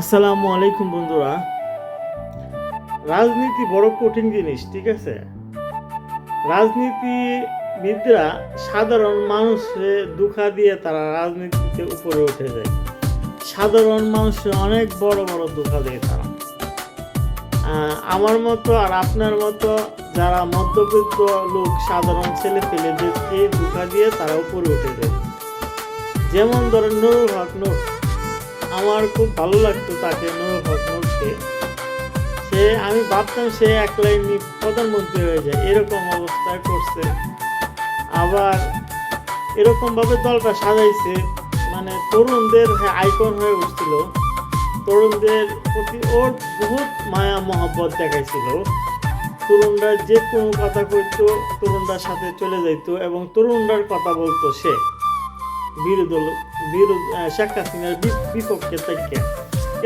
আসসালামু আলাইকুম বন্ধুরা। রাজনীতি বড় কঠিন জিনিস, ঠিক আছে? রাজনীতিবিদরা সাধারণ মানুষে দুঃখা দিয়ে তারা রাজনীতিতে উপরে উঠে যায়। সাধারণ মানুষে অনেক বড় বড় দুঃখা দেয় তারা। আমার মতো আর আপনার মতো যারা মধ্যবিত্ত লোক, সাধারণ ছেলে পেলেদেরকে দুঃখা দিয়ে তারা উপরে উঠে যায়। যেমন ধরেন নুরুল হক নূর আমার খুব ভালো লাগতো তাকে নুরুল হক সে, আমি ভাবতাম সে এক লাইনে প্রধানমন্ত্রী হয়ে যায়, এরকম অবস্থায় করছে আবার এরকমভাবে দলটা সাজাইছে মানে তরুণদের আইকন হয়ে উঠছিল। তরুণদের প্রতি ওর বহুত মায়া মহব্বত দেখাইছিল। তরুণরা যে কোনো কথা কইতো তরুণরার সাথে চলে যাইতো এবং তরুণরার কথা বলতো সে। বিরোধ শেখ হাসিনার বিপক্ষে থেকে।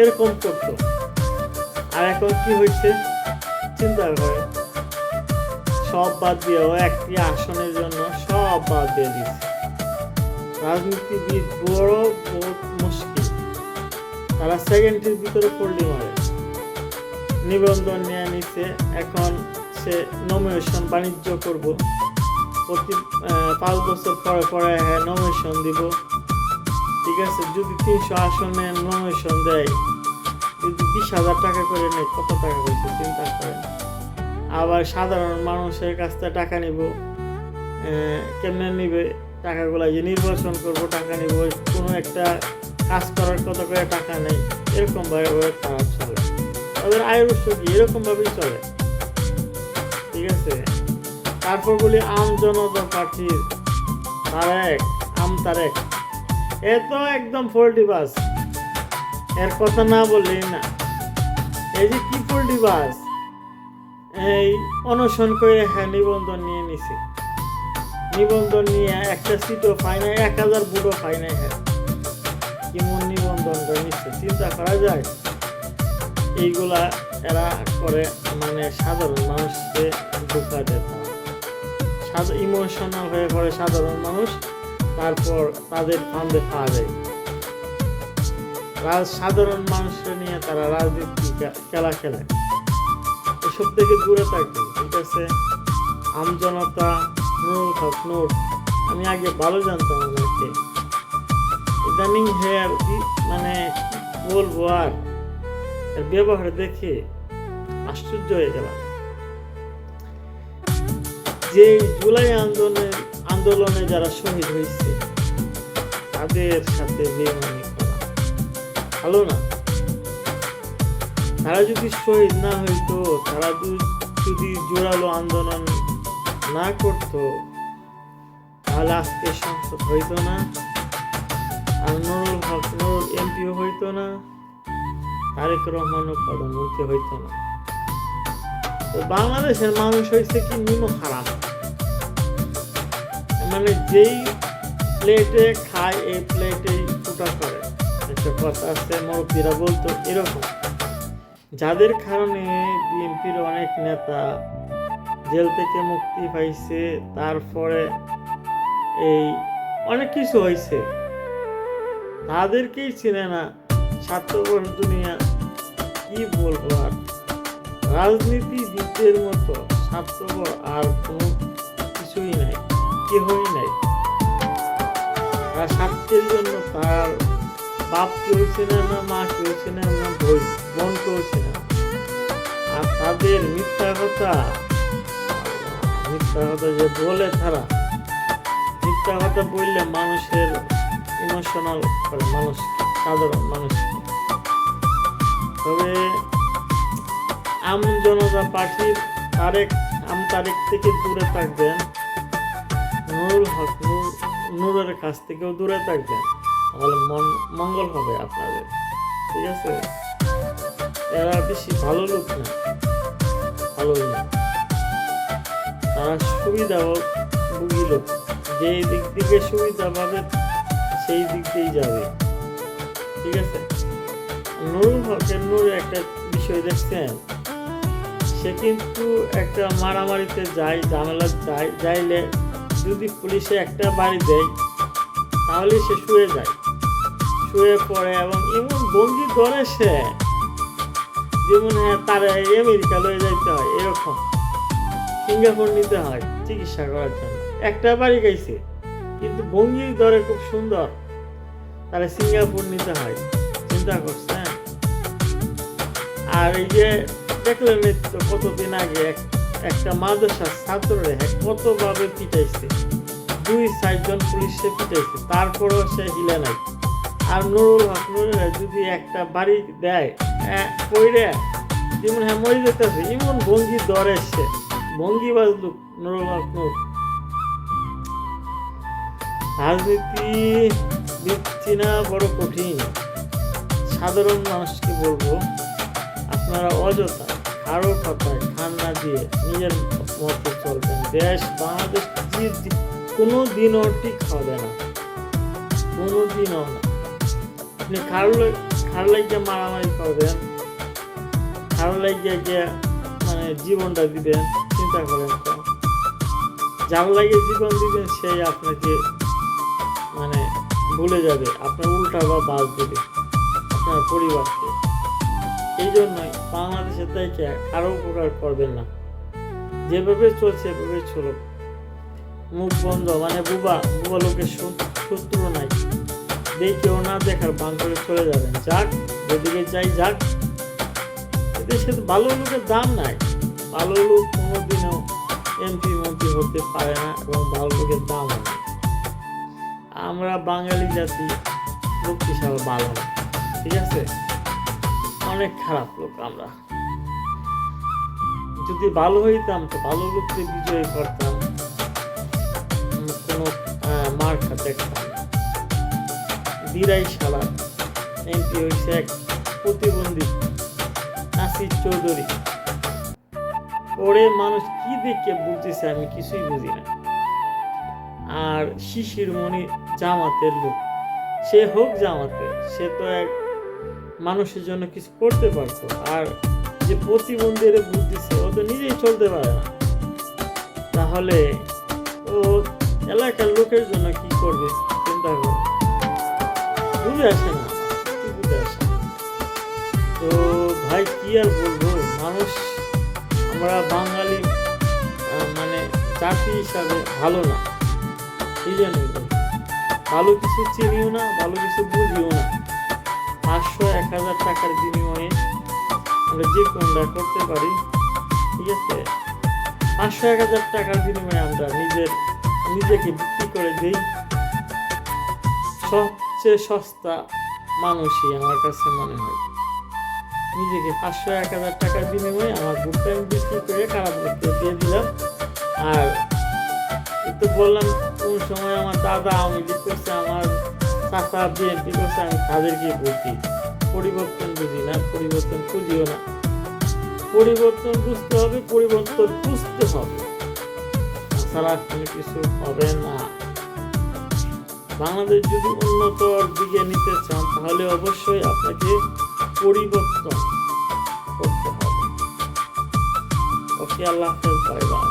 এরকম করতো আর এখন কি হয়েছে? চিন্তা করে সব বাদ দিয়ে ও একটি আসনের জন্য সব বাদ দিয়ে দিচ্ছে রাজনীতিবিদ বড় বহুত মুশকিল। তারা সেকেন্ডের ভিতরে পড়লি মারে। নিবন্ধন নিয়ে নিছে। এখন সে নমিনেশন বাণিজ্য করব। প্রতি পাঁচ বছর পরে পরে হ্যাঁ নমিনেশন দিব। ঠিক আছে যদি তিনশো আসনে নমিনেশন দেয় যদি বিশ হাজার টাকা করে নেয়, কত টাকা হয়েছে চিন্তা করেন আবার সাধারণ মানুষের কাছ থেকে টাকা নিব। কেমনে নিবে? টাকাগুলো যে নির্বাচন করব, টাকা নিব। কোনো একটা কাজ করার কত করে টাকা নেই। এরকম ভাবে খারাপ চলে। তাদের আয়ের উৎস কি? এরকম ভাবেই চলে। ঠিক আছে? তারপর বলি, আম জনতা পার্টির তারেক আম তারেক এ তো একদম ফোল্টি বাস। এর কথা না বললেই না। এই যে কি ফোল্টি বাস? এই অনশন করে হ্যাঁ নিবন্ধন নিয়ে নিছে। নিবন্ধন নিয়ে একটা সিটও পায় না এক হাজার বুড়ো পায় না হ্যাঁ। কেমন নিবন্ধনটা নিচ্ছে চিন্তা করা যায়। এইগুলা এরা করে মানে সাধারণ মানুষকে ধোকা দেয়। ইমোশনাল হয়ে পড়ে সাধারণ মানুষ। তারপর তাদের ফান্দে পাওয়া যায় রাজ সাধারণ মানুষকে নিয়ে তারা রাজনীতি খেলা খেলে। এসব থেকে দূরে থাকবে, ঠিক আছে? আমজনতা নুরুল হক নূর আমি আগে ভালো জানতাম ওনাকে ইদানিং হেয়ার মানে কি বলব আর। ব্যবহার দেখে আশ্চর্য হয়ে গেলাম। যে জুলাই আন্দোলনের আন্দোলনে যারা শহীদ হয়েছে, তাদের সাথে বেমানি করা। ভালো না? তারা যদি শহীদ না হইতো, তারা যদি জোরালো আন্দোলন না করতো, তাহলে আজকে সংসদ হইতো না, আর নুরুল হক নুরুল এমপিও হইতো না, তারেক রহমানও প্রধানমন্ত্রী হইতো না। বাংলাদেশের মানুষ হয়েছে কি নিম হারাম মানে যেই প্লেটে খায়, এই প্লেটেই ফুটা করে। একটা কথা আছে মুরব্বীরা বলতো এরকম। যাদের কারণে বিএনপির অনেক নেতা জেল থেকে মুক্তি পাইছে, তারপরে এই অনেক কিছু হয়েছে তাদেরকেই চিনে না স্বার্থপর দুনিয়া। কি বলব আর? রাজনীতিবিদদের মতো স্বার্থপর আর কোনো কেহই নাই। তার স্বার্থের জন্য তার বাপ কেউ চেনে না মা কেউ চেনে না বই বোন কেউ না। আর তাদের মিথ্যা কথা মিথ্যা কথা যে বলে তারা, মিথ্যা কথা বললে মানুষের ইমোশনাল করে মানুষ, সাধারণ মানুষ। তবে আম জনতা পার্টির তারেক, আম তারেক থেকে দূরে থাকবেন। নুরুল হক নূর নূরের কাছ থেকেও দূরে থাকবেন। তাহলে মন, মঙ্গল হবে আপনাদের। ঠিক আছে? এরা বেশি ভালো লোক না, ভালোই না। তারা সুবিধা ভুগি লোক। যেই দিক থেকে সুবিধা পাবে, সেই দিক দিয়েই যাবে। ঠিক আছে? নুরুল হকের নূর একটা বিষয় দেখছেন? সে কিন্তু একটা মারামারিতে যায়, ঝামেলা যায়, যাইলে যদি পুলিশে একটা বাড়ি দেয়, তাহলে সে শুয়ে যায়। শুয়ে পড়ে এবং এমন ভঙ্গি ধরে সে যেমন হ্যাঁ তার আমেরিকা লয়ে যাইতে হয়, এরকম। সিঙ্গাপুর নিতে হয়, চিকিৎসা করার জন্য। একটা বাড়ি গাইছে কিন্তু ভঙ্গি ধরে খুব সুন্দর। তাহলে সিঙ্গাপুর নিতে হয়, চিন্তা করছেন আর এই যে দেখলেন কতদিন আগে এক- একটা মাদ্রাসার ছাত্ররে কতভাবে পিটাইছে। দুই চারজন পুলিশে পিটাইছে, তারপরেও সে হিলে নাই। আর নুরুল হক নুরের যদি একটা বাড়ি দেয় কইরে যেমন হ্যাঁ মরে যেতেছে এমন ভঙ্গি ধরে সে। ভঙ্গি বাজলুক নুরুল হক নুর রাজনীতি দিচ্ছি না, বড় কঠিন। সাধারণ মানুষকে বলব, আপনারা অযথা কারও কথায় ঠান্ডা দিয়ে নিজের মতো চলবেন। দেশ, বাংলাদেশ কোনো দিনও ঠিক হবে না। কোনো দিনও না। আপনি কারও লাগিয়ে মারামারি করবেন কারও লাগিয়ে যে মানে জীবনটা দিবেন, চিন্তা করেন তো। যার লাগে জীবন দিবেন সেই আপনাকে মানে ভুলে যাবে, আপনার উল্টা বা বাস দেবে, আপনার পরিবারকে। এই জন্যই বাংলাদেশে থেকে কারও উপকার করবেন না। যেভাবে চলছে এভাবে চলুক। মুখ বন্ধ মানে বুবা বুবা লোকের শত্রু নাই। দেখেও না দেখার বান করে চলে যাবেন। যাক, যেদিকে যাই যাক। এদেশে তো ভালো লোকের দাম নাই। ভালো লোক কোনোদিনও এমপি, মন্ত্রী হতে পারে না এবং ভালো লোকের দাম নাই। আমরা বাঙালি জাতি লোক হিসাবে ভালো ঠিক আছে? অনেক খারাপ লোক আমরা। যদি ভালো হইতাম তো ভালো লোককে বিজয় করতাম। কোনো দেখতাম না। দিরাই শালা এমপি হয়েছে এক প্রতিবন্ধী নাসির চৌধুরী। ওরে মানুষ কি দেখে বুঝতেছে আমি কিছুই বুঝি না। আর শিশির মণি জামাতের লোক। সে হোক জামাতে, সে তো এক মানুষের জন্য কিছু করতে পারতো। আর যে প্রতিবন্ধীর বুঝতেছে ও তো নিজেই চলতে পারে না। তাহলে ও এলাকার লোকের জন্য কি করবে? চিন্তা করো। বুঝে আসে না। বুঝে আসে তো ভাই, কি আর বলব? মানুষ আমরা বাঙালি মানে জাতি হিসাবে ভালো না। এই জন্যই ভালো কিছু চিনিও না, ভালো কিছু বুঝিও না। পাঁচশো এক হাজার টাকার বিনিময়ে আমরা যে কোনটা করতে পারি, ঠিক আছে? পাঁচশো এক হাজার টাকার বিনিময়ে আমরা নিজের, নিজেকে বিক্রি করে দিই। সবচেয়ে সস্তা মানুষই আমার কাছে মনে হয়। নিজেকে পাঁচশো এক হাজার টাকার বিনিময়ে আমার বুকটা আমি বিক্রি করে কারাবৃত্তি দিয়ে দিলাম। আর একটু বললাম, কোন সময় আমার দাদা আমি লীগ করছে আমার চাচা বিএনপি করছে আমি তাদেরকে পরিবর্তন না, পরিবর্তন খুঁজিও না। পরিবর্তন বুঝতে হবে, পরিবর্তন বুঝতে হবে। কোনো কিছু হবে না। বাংলাদেশ যদি উন্নতর দিকে নিতে চান, তাহলে অবশ্যই আপনাকে পরিবর্তন করতে হবে। ওকে, আল্লাহ হাফেজ